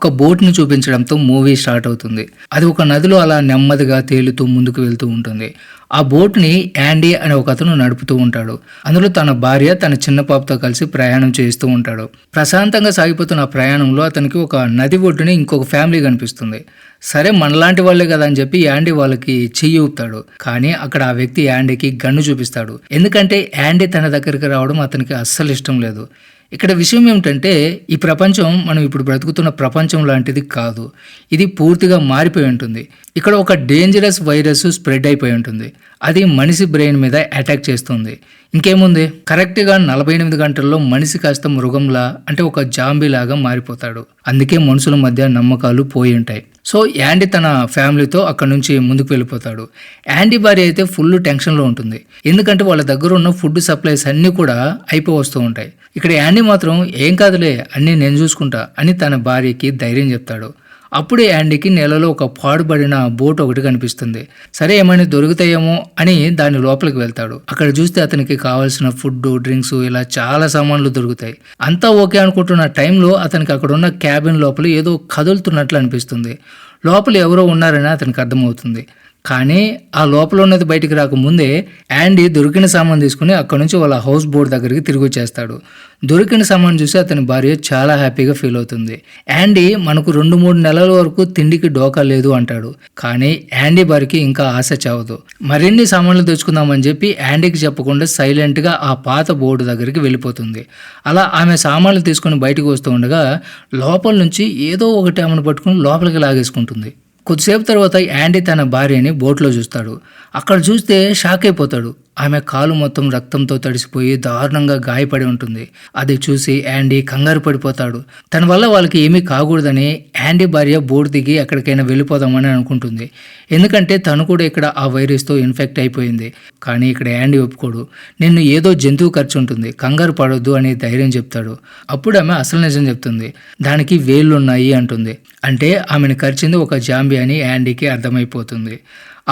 ఒక బోట్ని చూపించడంతో movie start అవుతుంది. అది ఒక నదిలో అలా నెమ్మదిగా తేలుతూ ముందుకు వెళ్తూ ఉంటుంది. ఆ బోట్ని యాండీ అనే ఒక అతను నడుపుతూ ఉంటాడు. అందులో తన భార్య తన చిన్న పాపతో కలిసి ప్రయాణం చేస్తూ ఉంటాడు. ప్రశాంతంగా సాగిపోతున్న ఆ ప్రయాణంలో అతనికి ఒక నది ఒడ్డుని ఇంకొక ఫ్యామిలీ కనిపిస్తుంది. సరే మనలాంటి వాళ్ళే కదా అని చెప్పి యాండీ వాళ్ళకి చెయ్యి ఊపుతాడు. కానీ అక్కడ ఆ వ్యక్తి యాండీకి గన్ను చూపిస్తాడు. ఎందుకంటే యాండీ తన దగ్గరికి రావడం అతనికి అస్సలు ఇష్టం లేదు. ఇక్కడ విషయం ఏమిటంటే ఈ ప్రపంచం మనం ఇప్పుడు బ్రతుకుతున్న ప్రపంచం లాంటిది కాదు. ఇది పూర్తిగా మారిపోయి ఉంటుంది. ఇక్కడ ఒక డేంజరస్ వైరస్ స్ప్రెడ్ అయిపోయి ఉంటుంది. అది మనిషి బ్రెయిన్ మీద అటాక్ చేస్తుంది. ఇంకేముంది? కరెక్ట్గా నలభై ఎనిమిది గంటల్లో మనిషి కాస్త మృగంలా అంటే ఒక జాంబీ లాగా మారిపోతాడు. అందుకే మనుషుల మధ్య నమ్మకాలు పోయి ఉంటాయి. సో యాండీ తన ఫ్యామిలీతో అక్కడ నుంచి ముందుకు వెళ్ళిపోతాడు. యాండీ భార్య అయితే ఫుల్ టెన్షన్లో ఉంటుంది. ఎందుకంటే వాళ్ళ దగ్గర ఉన్న ఫుడ్ సప్లైస్ అన్నీ కూడా అయిపో వస్తూ ఉంటాయి. ఇక్కడ యాండీ మాత్రం ఏం కాదులే అన్నీ నేను చూసుకుంటా అని తన భార్యకి ధైర్యం చెప్తాడు. అప్పుడే యాండీకి నేలలో ఒక పాడుబడిన బోట్ ఒకటి కనిపిస్తుంది. సరే ఏమైనా దొరుకుతాయేమో అని దాని లోపలికి వెళ్తాడు. అక్కడ చూస్తే అతనికి కావాల్సిన ఫుడ్ డ్రింక్స్ ఇలా చాలా సామాన్లు దొరుకుతాయి. అంతా ఓకే అనుకుంటున్న టైంలో అతనికి అక్కడ ఉన్న క్యాబిన్ లోపల ఏదో కదులుతున్నట్లు అనిపిస్తుంది. లోపల ఎవరో ఉన్నారని అతనికి అర్థమవుతుంది. కానీ ఆ లోపల ఉన్నది బయటికి రాకముందే యాండీ దొరికిన సామాన్ తీసుకుని అక్కడ నుంచి వాళ్ళ హౌస్ బోర్డ్ దగ్గరికి తిరిగి వచ్చేస్తాడు. దొరికిన సామాన్ చూసి అతని భార్య చాలా హ్యాపీగా ఫీల్ అవుతుంది. యాండీ మనకు రెండు మూడు నెలల వరకు తిండికి డోకా లేదు అంటాడు. కానీ యాండీ భార్యకి ఇంకా ఆశ చావదు. మరిన్ని సామాన్లు తెచ్చుకుందామని చెప్పి యాండీకి చెప్పకుండా సైలెంట్గా ఆ పాత బోర్డు దగ్గరికి వెళ్ళిపోతుంది. అలా ఆమె సామాన్లు తీసుకుని బయటకు వస్తూ ఉండగా లోపల నుంచి ఏదో ఒకటి ఆమెను పట్టుకుని లోపలికి లాగేసుకుంటుంది. కొద్దిసేపు తర్వాత యాండీ తన భార్యని బోట్లో చూస్తాడు. అక్కడ చూస్తే షాక్ అయిపోతాడు. ఆమె కాలు మొత్తం రక్తంతో తడిసిపోయి దారుణంగా గాయపడి ఉంటుంది. అది చూసి యాండీ కంగారు పడిపోతాడు. తన వల్ల వాళ్ళకి ఏమీ కాకూడదని యాండీ భార్య బోర్డు దిగి ఎక్కడికైనా వెళ్ళిపోదామని అనుకుంటుంది. ఎందుకంటే తను కూడా ఇక్కడ ఆ వైరస్తో ఇన్ఫెక్ట్ అయిపోయింది. కానీ ఇక్కడ యాండీ ఒప్పుకోడు. నిన్ను ఏదో జంతువు ఖర్చు ఉంటుంది. కంగారు పడొద్దు అని ధైర్యం చెప్తాడు. అప్పుడు ఆమె అసలు నిజం చెప్తుంది. దానికి వేళ్ళు ఉన్నాయి అంటుంది. అంటే ఆమెను ఖర్చింది ఒక జాంబి అని యాండీకి అర్థమైపోతుంది.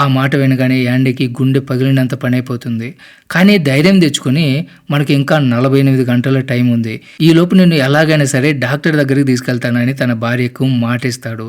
ఆ మాట వినగానే యాండీకి గుండె పగిలినంత పని అయిపోతుంది కానీ ధైర్యం తెచ్చుకొని మనకి ఇంకా నలభై ఎనిమిది గంటల టైం ఉంది. ఈ లోపు నేను ఎలాగైనా సరే డాక్టర్ దగ్గరికి తీసుకెళ్తానని తన భార్యకు మాటిస్తాడు.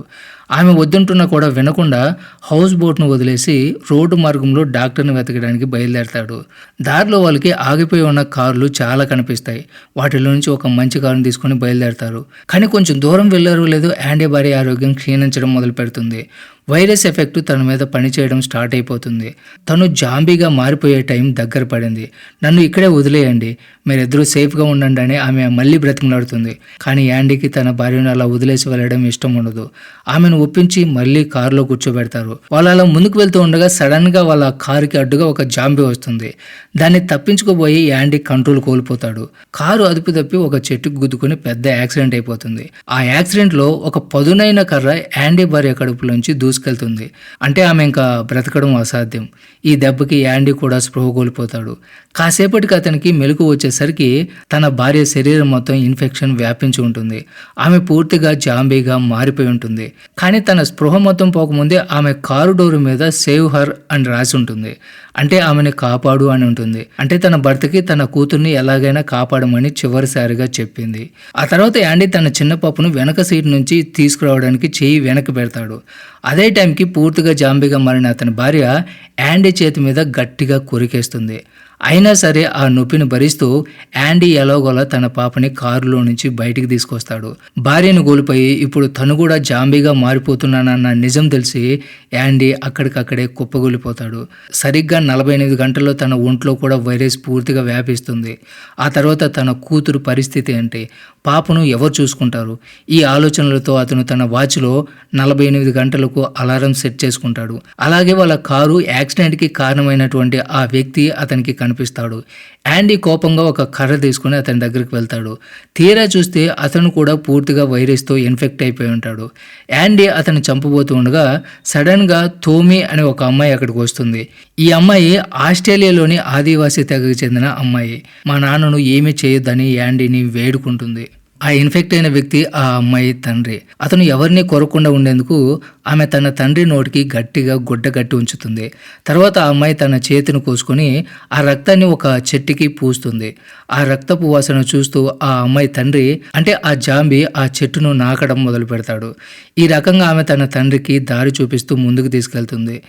ఆమె వద్దంటున్నా కూడా వినకుండా హౌస్ బోట్ను వదిలేసి రోడ్డు మార్గంలో డాక్టర్ని వెతకడానికి బయలుదేరతాడు. దారిలో వాళ్ళకి ఆగిపోయి ఉన్న కార్లు చాలా కనిపిస్తాయి. వాటిలో నుంచి ఒక మంచి కారుని తీసుకొని బయలుదేరతారు. కానీ కొంచెం దూరం వెళ్ళారు లేదు యాండీ భార్య ఆరోగ్యం క్షీణించడం మొదలు పెడుతుంది. వైరస్ ఎఫెక్ట్ తన మీద పనిచేయడం స్టార్ట్ అయిపోతుంది. తను జాంబీగా మారిపోయే టైం దగ్గర పడింది. నన్ను ఇక్కడే వదిలేయండి. మీరిద్దరూ సేఫ్గా ఉండండి అని ఆమె మళ్ళీ బ్రతిమలాడుతుంది. కానీ యాండీకి తన భార్యను అలా వదిలేసి వెళ్ళడం ఇష్టం ఉండదు. ఆమెను ఒప్పించి మళ్ళీ కారులో కూర్చోబెడతారు. వాళ్ళు అలా ముందుకు వెళ్తూ ఉండగా సడన్గా వాళ్ళ కారుకి అడ్డుగా ఒక జాంబీ వస్తుంది. దాన్ని తప్పించుకోబోయి యాండీ కంట్రోల్ కోల్పోతాడు. కారు అదుపు తప్పి ఒక చెట్టుకు గుద్దుకుని పెద్ద యాక్సిడెంట్ అయిపోతుంది. ఆ యాక్సిడెంట్లో ఒక పదునైన కర్ర యాండీ భార్య కడుపులోంచి దూసుకెళ్తుంది. అంటే ఆమె ఇంకా బ్రతకడం అసాధ్యం. ఈ దెబ్బకి యాండీ కూడా స్పృహ కోల్పోతాడు. కాసేపటికి అతనికి మెలకు వచ్చేసరికి తన భార్య శరీరం మొత్తం ఇన్ఫెక్షన్ వ్యాపించి ఉంటుంది. ఆమె పూర్తిగా జాంబీగా మారిపోయి ఉంటుంది. కానీ కానీ తన స్పృహ మొత్తం పోకముందే ఆమె కారు డోరు మీద సేవ్ హర్ అని రాసి ఉంటుంది. అంటే ఆమెని కాపాడు అని ఉంటుంది. అంటే తన భర్తకి తన కూతుర్ని ఎలాగైనా కాపాడమని చివరిసారిగా చెప్పింది. ఆ తర్వాత యాండీ తన చిన్న పాపను వెనక సీట్ నుంచి తీసుకురావడానికి చేయి వెనక్కి పెడతాడు. అదే టైంకి పూర్తిగా జాంబీగా మారిన అతని భార్య యాండీ చేతి మీద గట్టిగా కొరికేస్తుంది. అయినా సరే ఆ నొప్పిని భరిస్తూ యాండీ ఎలాగోలా తన పాపని కారులో నుంచి బయటికి తీసుకొస్తాడు. భార్యను కోల్పోయి ఇప్పుడు తను కూడా జాంబీగా మారిపోతున్నానన్న నిజం తెలిసి యాండీ అక్కడికక్కడే కుప్పగొలిపోతాడు సరిగ్గా నలభై ఎనిమిది గంటల్లో తన ఒంట్లో కూడా వైరస్ పూర్తిగా వ్యాపిస్తుంది. ఆ తర్వాత తన కూతురు పరిస్థితి అంటే పాపను ఎవరు చూసుకుంటారు? ఈ ఆలోచనలతో అతను తన వాచ్లో నలభై ఎనిమిది గంటలకు అలారం సెట్ చేసుకుంటాడు. అలాగే వాళ్ళ కారు యాక్సిడెంట్కి కారణమైనటువంటి ఆ వ్యక్తి అతనికి కనిపిస్తాడు యాండీ కోపంగా ఒక కర్ర తీసుకుని అతని దగ్గరికి వెళ్తాడు. తీరా చూస్తే అతను కూడా పూర్తిగా వైరస్తో ఇన్ఫెక్ట్ అయిపోయి ఉంటాడు. యాండీ అతను చంపబోతూ ఉండగా సడన్గా తోమి అనే ఒక అమ్మాయి అక్కడికి వస్తుంది. ఈ అమ్మాయి ఆస్ట్రేలియాలోని ఆదివాసీ తెగకు చెందిన అమ్మాయి. మా నాన్నను ఏమీ చేయొద్దని యాండీని వేడుకుంటుంది. ఆ ఇన్ఫెక్ట్ అయిన వ్యక్తి ఆ అమ్మాయి తండ్రి. అతను ఎవరిని కొరకుండా ఉండేందుకు ఆమె తన తండ్రి నోటికి గట్టిగా గుడ్డ కట్టి ఉంచుతుంది. తర్వాత ఆ అమ్మాయి తన చేతిని కోసుకొని ఆ రక్తాన్ని ఒక చెట్టుకి పూస్తుంది. ఆ రక్తపు వాసన చూస్తూ ఆ అమ్మాయి తండ్రి అంటే ఆ జాంబి ఆ చెట్టును నాకడం మొదలు పెడతాడు. ఈ రకంగా ఆమె తన తండ్రికి దారి చూపిస్తూ ముందుకు తీసుకెళ్తుంది.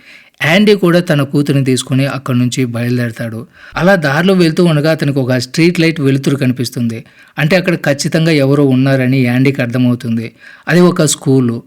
యాండీ కూడా తన కూతురిని తీసుకుని అక్కడి నుంచి బయలుదేరతాడు. అలా దారిలో వెళ్తూ ఉండగా అతనికి ఒక స్ట్రీట్ లైట్ వెలుతురు కనిపిస్తుంది. అంటే అక్కడ ఖచ్చితంగా ఎవరో ఉన్నారని యాండీకి అర్థమవుతుంది. అది ఒక స్కూలు.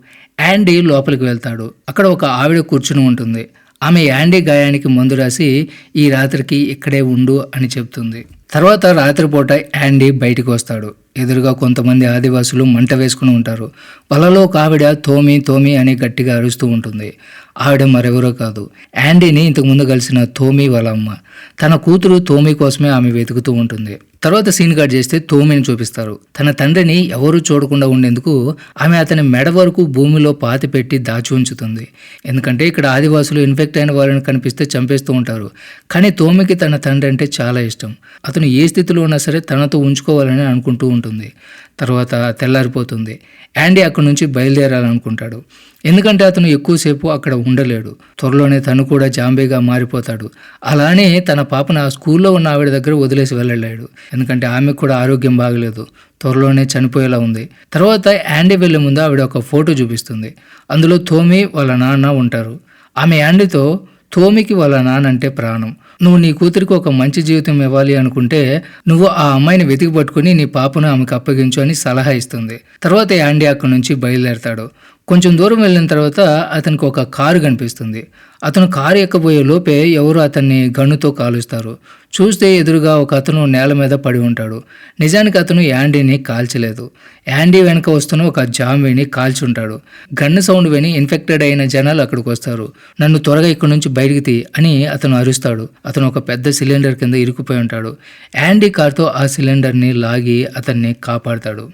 యాండీ లోపలికి వెళ్తాడు. అక్కడ ఒక ఆవిడ కూర్చుని ఉంటుంది. ఆమె యాండీ గాయానికి మందు రాసి ఈ రాత్రికి ఇక్కడే ఉండు అని చెప్తుంది. తర్వాత రాత్రిపూట యాండీ బయటికి వస్తాడు. ఎదురుగా కొంతమంది ఆదివాసులు మంట వేసుకుని ఉంటారు. వలలో ఆవిడ తోమి తోమి అని గట్టిగా అరుస్తూ ఉంటుంది. ఆవిడ మరెవరో కాదు. యాండీని ఇంతకుముందు కలిసిన తోమి వాళ్ళ అమ్మ. తన కూతురు తోమి కోసమే ఆమె వెతుకుతూ ఉంటుంది. తర్వాత సీన్ కట్ చేస్తే తోమిని చూపిస్తారు. తన తండ్రిని ఎవరూ చూడకుండా ఉండేందుకు ఆమె అతని మెడ వరకు భూమిలో పాతి పెట్టి దాచి ఉంచుతుంది. ఎందుకంటే ఇక్కడ ఆదివాసులు ఇన్ఫెక్ట్ అయిన వారిని కనిపిస్తే చంపేస్తూ ఉంటారు. కానీ తోమికి తన తండ్రి అంటే చాలా ఇష్టం. అతను ఏ స్థితిలో ఉన్నా సరే తనతో ఉంచుకోవాలని అనుకుంటూ ఉంటుంది. తర్వాత తెల్లారిపోతుంది. యాండీ అక్కడి నుంచి బయలుదేరాలనుకుంటాడు. ఎందుకంటే అతను ఎక్కువసేపు అక్కడ ఉండలేడు. త్వరలోనే తను కూడా జాంబేగా మారిపోతాడు. అలానే తన పాపను ఆ స్కూల్లో ఉన్న ఆవిడ దగ్గర వదిలేసి వెళ్ళలేడు. ఎందుకంటే ఆమెకు కూడా ఆరోగ్యం బాగలేదు. త్వరలోనే చనిపోయేలా ఉంది. తర్వాత యాండీ వెళ్ళే ముందు ఆవిడ ఒక ఫోటో చూపిస్తుంది. అందులో తోమి వాళ్ళ నాన్న ఉంటారు. ఆమె యాండీతో తోమికి వాళ్ళ నాన్న అంటే ప్రాణం. నువ్వు నీ కూతురికి ఒక మంచి జీవితం ఇవ్వాలి అనుకుంటే నువ్వు ఆ అమ్మాయిని వెతికి పట్టుకుని నీ పాపను ఆమెకు అప్పగించు అని సలహా ఇస్తుంది. తర్వాత యాండీ అక్కడి నుంచి బయలుదేరతాడు. కొంచెం దూరం వెళ్ళిన తర్వాత అతనికి ఒక కారు కనిపిస్తుంది. అతను కారు ఎక్కబోయే లోపే ఎవరు అతన్ని గన్నుతో కాలుస్తారు. చూస్తే ఎదురుగా ఒక అతను నేల మీద పడి ఉంటాడు. నిజానికి అతను యాండీని కాల్చలేదు. యాండీ వెనక వస్తున్న ఒక జాంబీని కాల్చి ఉంటాడు గన్ను సౌండ్ విని ఇన్ఫెక్టెడ్ అయిన జనాలు అక్కడికి వస్తారు. నన్ను త్వరగా ఇక్కడి నుంచి బయటికి తీ అని అతను అరుస్తాడు. అతను ఒక పెద్ద సిలిండర్ కింద ఇరుక్కుపోయి ఉంటాడు. యాండీ కార్తో ఆ సిలిండర్ని లాగి అతన్ని కాపాడతాడు.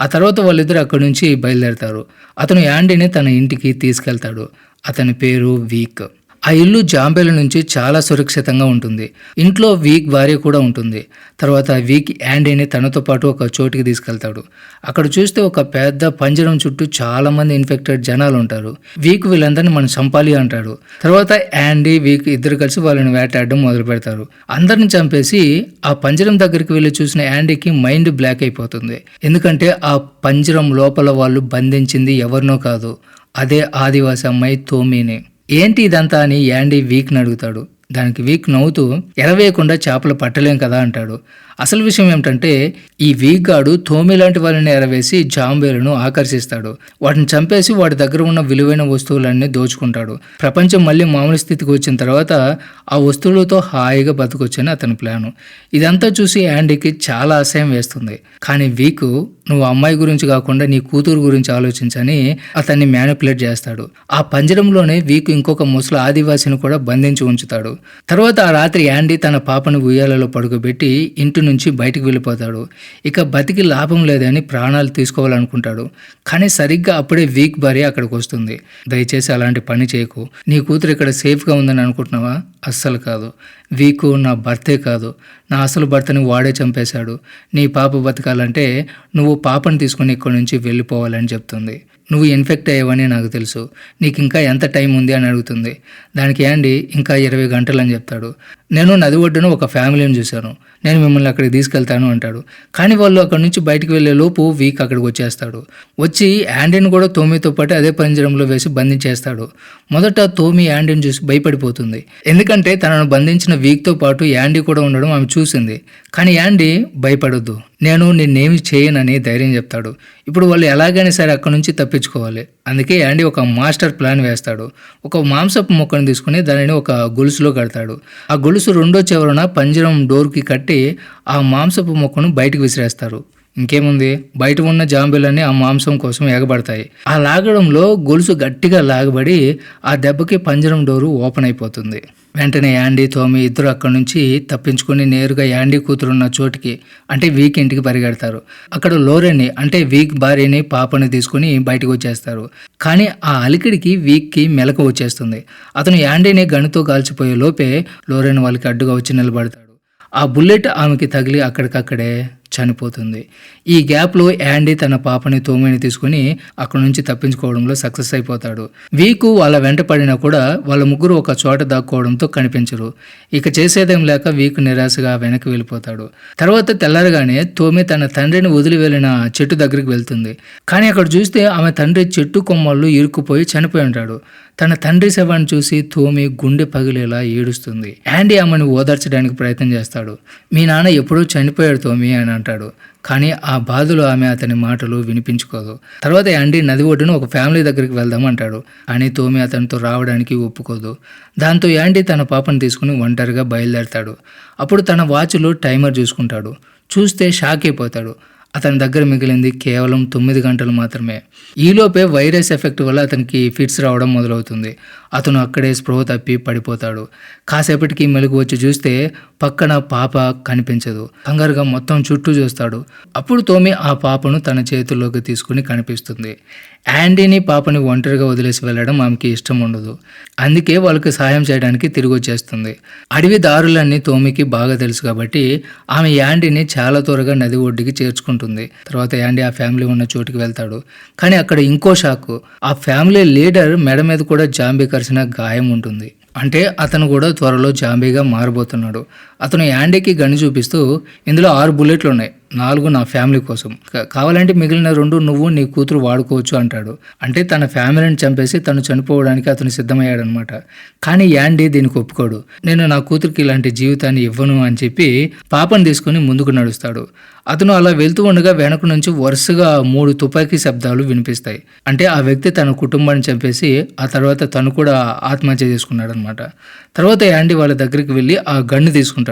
ఆ తర్వాత వాళ్ళిద్దరు అక్కడి నుంచి బయలుదేరతారు. అతను యాండీని తన ఇంటికి తీసుకెళ్తాడు. అతని పేరు వీక్. ఆ ఇల్లు జాంబేల నుంచి చాలా సురక్షితంగా ఉంటుంది. ఇంట్లో వీక్ భార్య కూడా ఉంటుంది. తర్వాత వీక్ యాండీని తనతో పాటు ఒక చోటికి తీసుకెళ్తాడు. అక్కడ చూస్తే ఒక పెద్ద పంజరం చుట్టూ చాలామంది ఇన్ఫెక్టెడ్ జనాలు ఉంటారు. వీక్ వీళ్ళందరినీ మనం చంపాలి అంటాడు. తర్వాత యాండీ వీక్ ఇద్దరు కలిసి వాళ్ళని వేటాడడం మొదలు పెడతారు. అందరిని చంపేసి ఆ పంజరం దగ్గరికి వెళ్ళి చూసిన యాండీకి మైండ్ బ్లాక్ అయిపోతుంది. ఎందుకంటే ఆ పంజరం లోపల వాళ్ళు బంధించింది ఎవరినో కాదు. అదే ఆదివాసి అమ్మాయి తోమీని ఏంటి ఇదంతా అని యాండీ వీక్ని అడుగుతాడు. దానికి వీక్ నవ్వుతూ ఎరవేయకుండా చేపలు పట్టలేం కదా అంటాడు. అసలు విషయం ఏమిటంటే ఈ వీక్ గాడు తోమి లాంటి వాళ్ళని ఎరవేసి జాంబేలను ఆకర్షిస్తాడు. వాటిని చంపేసి వాటి దగ్గర ఉన్న విలువైన వస్తువులన్నీ దోచుకుంటాడు. ప్రపంచం మళ్ళీ మామూలు స్థితికి వచ్చిన తర్వాత ఆ వస్తువులతో హాయిగా బతకొచ్చని అతని ప్లాను. ఇదంతా చూసి యాండీకి చాలా అసహ్యం వేస్తుంది. కానీ వీక్ నువ్వు అమ్మాయి గురించి కాకుండా నీ కూతురు గురించి ఆలోచించని అతన్ని మ్యానిపులేట్ చేస్తాడు. ఆ పంజరంలోనే వీక్ ఇంకొక ముసలి ఆదివాసిని కూడా బంధించి ఉంచుతాడు. తర్వాత ఆ రాత్రి యాండీ తన పాపను ఉయ్యాలలో పడుకోబెట్టి ఇంటి నుంచి బయటికి వెళ్ళిపోతాడు. ఇక బతికి లాభం లేదని ప్రాణాలు తీసుకోవాలనుకుంటాడు. కానీ సరిగ్గా అప్పుడే వీక్ భార్య అక్కడికి వస్తుంది. దయచేసి అలాంటి పని చేయకు. నీ కూతురు ఇక్కడ సేఫ్గా ఉందని అనుకుంటున్నావా? అస్సలు కాదు. వీకు నా భర్తే కాదు. నా అసలు భర్తని వాడే చంపేశాడు. నీ పాప బతకాలంటే నువ్వు పాపను తీసుకుని ఇక్కడి నుంచి వెళ్ళిపోవాలని చెప్తుంది. నువ్వు ఇన్ఫెక్ట్ అయ్యావని నాకు తెలుసు. నీకు ఇంకా ఎంత టైం ఉంది అని అడుగుతుంది. దానికి ఏండి ఇంకా ఇరవై గంటలు అని చెప్తాడు. నేను నది ఒడ్డున ఒక ఫ్యామిలీని చూశాను. నేను మిమ్మల్ని అక్కడికి తీసుకెళ్తాను అంటాడు. కానీ వాళ్ళు అక్కడి నుంచి బయటికి వెళ్ళే లోపు వీక్ అక్కడికి వచ్చేస్తాడు. వచ్చి యాండీని కూడా తోమితో పాటు అదే పంజరంలో వేసి బంధించేస్తాడు. మొదట తోమి యాండీని చూసి భయపడిపోతుంది. ఎందుకంటే తనను బంధించిన వీక్తో పాటు యాండీ కూడా ఉండడం ఆమె చూసింది. కానీ యాండీ భయపడొద్దు. నేను నిన్నేమి చేయనని ధైర్యం చెప్తాడు. ఇప్పుడు వాళ్ళు ఎలాగైనా సరే అక్కడి నుంచి తప్పించుకోవాలి. అందుకే యాండీ ఒక మాస్టర్ ప్లాన్ వేస్తాడు. ఒక మాంసపు మొక్కను తీసుకుని దానిని ఒక గొలుసులో కడతాడు. ఆ గొలుసు రెండో చివరన పంజరం డోర్కి కట్టి ఆ మాంసపు మొక్కను బయటకు విసిరేస్తారు. ఇంకేముంది? బయట ఉన్న జాంబీలన్నీ ఆ మాంసం కోసం ఎగబడతాయి ఆ లాగడంలో గొలుసు గట్టిగా లాగబడి ఆ దెబ్బకి పంజరం డోరు ఓపెన్ అయిపోతుంది. వెంటనే యాండీ తోమి ఇద్దరు అక్కడి నుంచి తప్పించుకుని నేరుగా యాండీ కూతురున్న చోటికి అంటే వీక్ ఇంటికి పరిగెడతారు. అక్కడ లోరెన్ని అంటే వీక్ భార్యని పాపని తీసుకుని బయటకు వచ్చేస్తారు. కానీ ఆ అలికిడికి వీక్కి మెలకు వచ్చేస్తుంది. అతను యాండీని గనుతో కాల్చిపోయే లోపే లోరెన్ వాళ్ళకి అడ్డుగా వచ్చి నిలబడతాడు. ఆ బుల్లెట్ ఆమెకి తగిలి అక్కడికక్కడే చనిపోతుంది. ఈ గ్యాప్లో యాండీ తన పాపని తోమిని తీసుకుని అక్కడ నుంచి తప్పించుకోవడంలో సక్సెస్ అయిపోతాడు. వీకు వాళ్ళ వెంట పడినా కూడా వాళ్ళ ముగ్గురు ఒక చోట దాక్కోవడంతో కనిపించరు. ఇక చేసేదేం లేక వీకు నిరాశగా వెనక్కి వెళ్ళిపోతాడు. తర్వాత తెల్లారగానే తోమి తన తండ్రిని వదిలి వెళ్ళిన చెట్టు దగ్గరికి వెళ్తుంది. కానీ అక్కడ చూస్తే ఆమె తండ్రి చెట్టు కొమ్మల్లో ఇరుక్కుపోయి చనిపోయి ఉంటాడు. తన తండ్రి శవాన్ని చూసి తోమి గుండె పగిలేలా ఏడుస్తుంది. యాండీ ఆమెను ఓదార్చడానికి ప్రయత్నం చేస్తాడు. మీ నాన్న ఎప్పుడూ చనిపోయాడు తోమి అని అంటాడు. కానీ ఆ బాధలో ఆమె అతని మాటలు వినిపించుకోదు. తర్వాత యాండీ నది ఒడ్డున ఒక ఫ్యామిలీ దగ్గరికి వెళ్దాం అంటాడు. కానీ తోమి అతనితో రావడానికి ఒప్పుకోదు. దాంతో యాండీ తన పాపను తీసుకుని ఒంటరిగా బయలుదేరతాడు. అప్పుడు తన వాచ్లో టైమర్ చూసుకుంటాడు. చూస్తే షాక్ అయిపోతాడు. అతని దగ్గర మిగిలింది కేవలం తొమ్మిది గంటలు మాత్రమే. ఈలోపే వైరస్ ఎఫెక్ట్ వల్ల అతనికి ఫిట్స్ రావడం మొదలవుతుంది. అతను అక్కడే స్పృహ తప్పి పడిపోతాడు. కాసేపటికి మెలుగు వచ్చి చూస్తే పక్కన పాప కనిపించదు. కంగారుగా మొత్తం చుట్టూ చూస్తాడు. అప్పుడు తోమి ఆ పాపను తన చేతుల్లోకి తీసుకుని కనిపిస్తుంది. యాండీని పాపని ఒంటరిగా వదిలేసి వెళ్ళడం ఆమెకి ఇష్టం ఉండదు. అందుకే వాళ్ళకి సహాయం చేయడానికి తిరిగి వచ్చేస్తుంది. అడవి దారులన్నీ తోమికి బాగా తెలుసు కాబట్టి ఆమె యాండీని చాలా త్వరగా నది ఒడ్డుకి చేర్చుకుంటుంది. తర్వాత యాండీ ఆ ఫ్యామిలీ ఉన్న చోటుకి వెళ్తాడు. కానీ అక్కడ ఇంకో షాక్ ఆ ఫ్యామిలీ లీడర్ మెడ మీద కూడా జాంబీ కరిసిన గాయం ఉంటుంది. అంటే అతను కూడా త్వరలో జాంబీగా మారబోతున్నాడు. అతను యాండీకి గన్ను చూపిస్తూ ఇందులో ఆరు బుల్లెట్లు ఉన్నాయి నాలుగు నా ఫ్యామిలీ కోసం. కావాలంటే మిగిలిన రెండు నువ్వు నీ కూతురు వాడుకోవచ్చు అంటాడు. అంటే తన ఫ్యామిలీని చంపేసి తను చనిపోవడానికి అతను సిద్ధమయ్యాడనమాట కానీ యాండీ దీనికి ఒప్పుకోడు. నేను నా కూతురికి ఇలాంటి జీవితాన్ని ఇవ్వను అని చెప్పి పాపను తీసుకుని ముందుకు నడుస్తాడు. అతను అలా వెళ్తూ ఉండగా వెనక నుంచి వరుసగా మూడు తుపాకీ శబ్దాలు వినిపిస్తాయి. అంటే ఆ వ్యక్తి తన కుటుంబాన్ని చంపేసి ఆ తర్వాత తను కూడా ఆత్మహత్య చేసుకున్నాడనమాట తర్వాత యాండీ వాళ్ళ దగ్గరికి వెళ్ళి ఆ గన్ను తీసుకుంటాడు.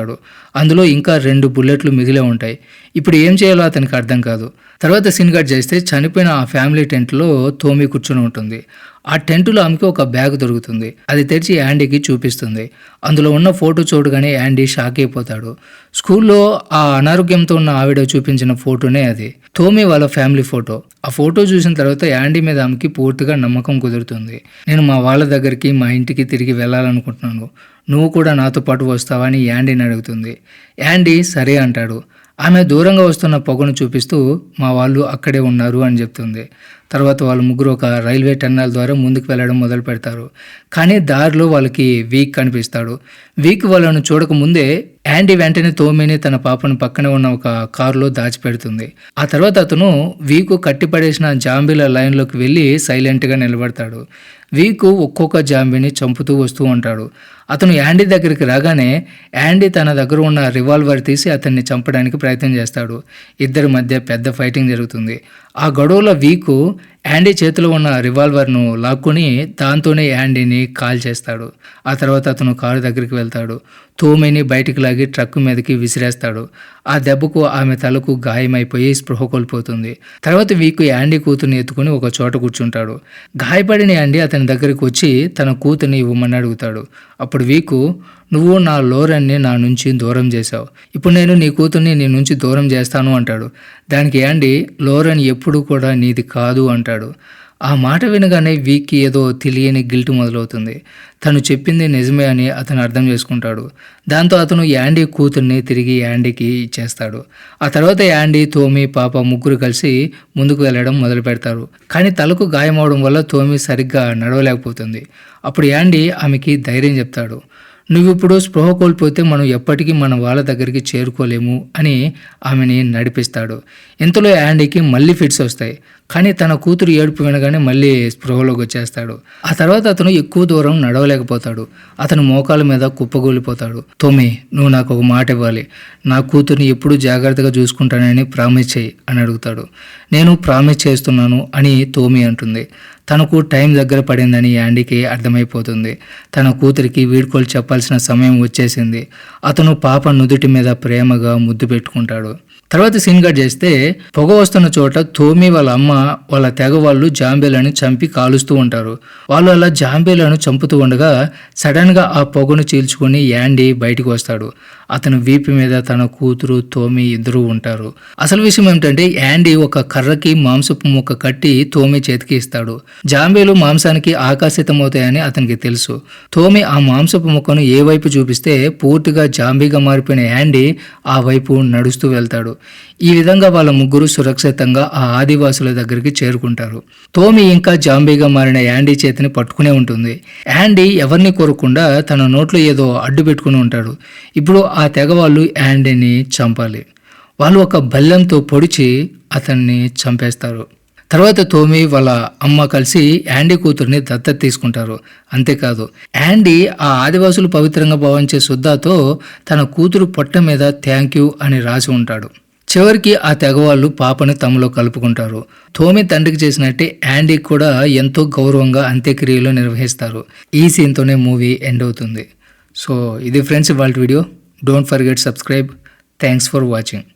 అందులో ఇంకా రెండు బుల్లెట్లు మిగిలే ఉంటాయి. ఇప్పుడు ఏం చేయాలో అతనికి అర్థం కాదు. తర్వాత సీన్ కట్ చేస్తే చనిపోయిన ఆ ఫ్యామిలీ టెంట్లో తోమి కూర్చొని ఉంటుంది. ఆ టెంటులో ఆమెకి ఒక బ్యాగ్ దొరుకుతుంది. అది తెరిచి యాండీకి చూపిస్తుంది. అందులో ఉన్న ఫోటో చూడగానే యాండీ షాక్ అయిపోతాడు. స్కూల్లో ఆ అనారోగ్యంతో ఉన్న ఆవిడ చూపించిన ఫోటోనే అది. తోమి వాళ్ళ ఫ్యామిలీ ఫోటో. ఆ ఫోటో చూసిన తర్వాత యాండీ మీద ఆమెకి పూర్తిగా నమ్మకం కుదురుతుంది. నేను మా వాళ్ళ దగ్గరికి మా ఇంటికి తిరిగి వెళ్ళాలనుకుంటున్నాను. నువ్వు కూడా నాతో పాటు వస్తావా అని యాండీని అడుగుతుంది. యాండీ సరే అంటాడు. ఆమె దూరంగా వస్తున్న పొగను చూపిస్తూ మా వాళ్ళు అక్కడే ఉన్నారు అని చెప్తుంది. తర్వాత వాళ్ళు ముగ్గురు ఒక రైల్వే టన్నల్ ద్వారా ముందుకు వెళ్ళడం మొదలు పెడతారు. కానీ దారిలో వాళ్ళకి వీక్ కనిపిస్తాడు వీక్ వాళ్ళను చూడకముందే యాండీ వెంటనే తోమిని తన పాపను పక్కనే ఉన్న ఒక కారులో దాచిపెడుతుంది. ఆ తర్వాత అతను వీకు కట్టిపడేసిన జాంబీల లైన్లోకి వెళ్ళి సైలెంట్గా నిలబడతాడు. వీకు ఒక్కొక్క జాంబీని చంపుతూ వస్తూ ఉంటాడు. అతను యాండీ దగ్గరికి రాగానే యాండీ తన దగ్గర ఉన్న రివాల్వర్ తీసి అతన్ని చంపడానికి ప్రయత్నం చేస్తాడు. ఇద్దరి మధ్య పెద్ద ఫైటింగ్ జరుగుతుంది. ఆ గొడవలో వీకు యాండీ చేతిలో ఉన్న రివాల్వర్ను లాక్కుని దాంతోనే యాండీని కాల్ చేస్తాడు. ఆ తర్వాత అతను కారు దగ్గరికి వెళ్తాడు. తోమిని బయటికి లాగి ట్రక్ మీదకి విసిరేస్తాడు. ఆ దెబ్బకు ఆమె తలకు గాయమైపోయి స్పృహ కోల్పోతుంది. తర్వాత వీకు యాండీ కూతుర్ని ఎత్తుకుని ఒక చోట కూర్చుంటాడు. గాయపడిన యాండీ అతని దగ్గరికి వచ్చి తన కూతుని ఇవ్వమని అడుగుతాడు. అప్పుడు వీకు నువ్వు నా లోరన్ని నా నుంచి దూరం చేశావు. ఇప్పుడు నేను నీ కూతుర్ని నీ నుంచి దూరం చేస్తాను అంటాడు. దానికి యాండి లోరన్ ఎప్పుడు కూడా నీది కాదు అంటాడు. ఆ మాట వినగానే వీక్కి ఏదో తెలియని గిల్ట్ మొదలవుతుంది. తను చెప్పింది నిజమే అని అతను అర్థం చేసుకుంటాడు. దాంతో అతను యాండీ కూతుర్ని తిరిగి యాండీకి ఇచ్చేస్తాడు. ఆ తర్వాత యాండీ తోమి పాప ముగ్గురు కలిసి ముందుకు వెళ్ళడం మొదలు పెడతారు. కానీ తలకు గాయమవడం వల్ల తోమి సరిగ్గా నడవలేకపోతుంది. అప్పుడు యాండీ ఆమెకి ధైర్యం చెప్తాడు. నువ్వు ఇప్పుడు స్పృహ కోల్పోతే మనం ఎప్పటికీ మన వాళ్ళ దగ్గరికి చేరుకోలేము అని ఆమెని నడిపిస్తాడు. ఇంతలో యాండీకి మళ్ళీ ఫిట్స్ వస్తాయి. కానీ తన కూతురు ఏడుపు వినగానే మళ్ళీ స్పృహలోకి వచ్చేస్తాడు. ఆ తర్వాత అతను ఎక్కువ దూరం నడవలేకపోతాడు. అతను మోకాల మీద కుప్పగూలిపోతాడు. తోమి నువ్వు నాకు ఒక మాట ఇవ్వాలి. నా కూతుర్ని ఎప్పుడు జాగ్రత్తగా చూసుకుంటానని ప్రామిస్ చేయి అని అడుగుతాడు. నేను ప్రామిస్ చేస్తున్నాను అని తోమి అంటుంది. తనకు టైం దగ్గర పడిందని యాండీకి అర్థమైపోతుంది. తన కూతురికి వీడ్కోలు చెప్పాల్సిన సమయం వచ్చేసింది. అతను పాప నుదుటి మీద ప్రేమగా ముద్దు పెట్టుకుంటాడు. తర్వాత సీన్ కట్ చేస్తే పొగ వస్తున్న చోట తోమి వాళ్ళ అమ్మ వాళ్ళ తెగ వాళ్ళు జాంబేలను చంపి కాలుస్తూ ఉంటారు. వాళ్ళు అలా జాంబేలను చంపుతూ ఉండగా సడన్గా ఆ పొగను చీల్చుకొని యాండీ బయటకు వస్తాడు. అతని వీపు మీద తన కూతురు తోమి ఇద్దరు ఉంటారు. అసలు విషయం ఏమిటంటే యాండీ ఒక కర్రకి మాంసపు ముక్క కట్టి తోమి చేతికి ఇస్తాడు. జాంబీలు మాంసానికి ఆకర్షితమవుతాయని అతనికి తెలుసు. తోమి ఆ మాంసపు ముక్కను ఏ వైపు చూపిస్తే పూర్తిగా జాంబీగా మారిపోయిన యాండీ ఆ వైపు నడుస్తూ వెళ్తాడు. ఈ విధంగా వాళ్ళ ముగ్గురు సురక్షితంగా ఆ ఆదివాసుల దగ్గరికి చేరుకుంటారు. తోమి ఇంకా జాంబీగా మారిన యాండీ చేతిని పట్టుకునే ఉంటుంది. యాండీ ఎవరిని కోరకుండా తన నోట్లో ఏదో అడ్డు పెట్టుకుని ఉంటాడు. ఇప్పుడు ఆ తెగ వాళ్ళు యాండీని చంపాలి. వాళ్ళు ఒక బల్లెంతో పొడిచి అతన్ని చంపేస్తారు. తర్వాత తోమి వాళ్ళ అమ్మ కలిసి యాండీ కూతుర్ని దత్తత తీసుకుంటారు. అంతేకాదు యాండీ ఆ ఆదివాసులు పవిత్రంగా భావించే శుద్ధాతో తన కూతురు పొట్ట మీద థ్యాంక్ యూ అని రాసి ఉంటాడు. చివరికి ఆ తెగవాళ్ళు పాపని తమలో కలుపుకుంటారు. తోమి తండ్రికి చేసినట్టే యాండీ కూడా ఎంతో గౌరవంగా అంత్యక్రియలు నిర్వహిస్తారు. ఈ సీన్తోనే మూవీ ఎండ్ అవుతుంది. సో ఇది ఫ్రెండ్స్ వాళ్ళ video. Don't forget subscribe. Thanks for watching.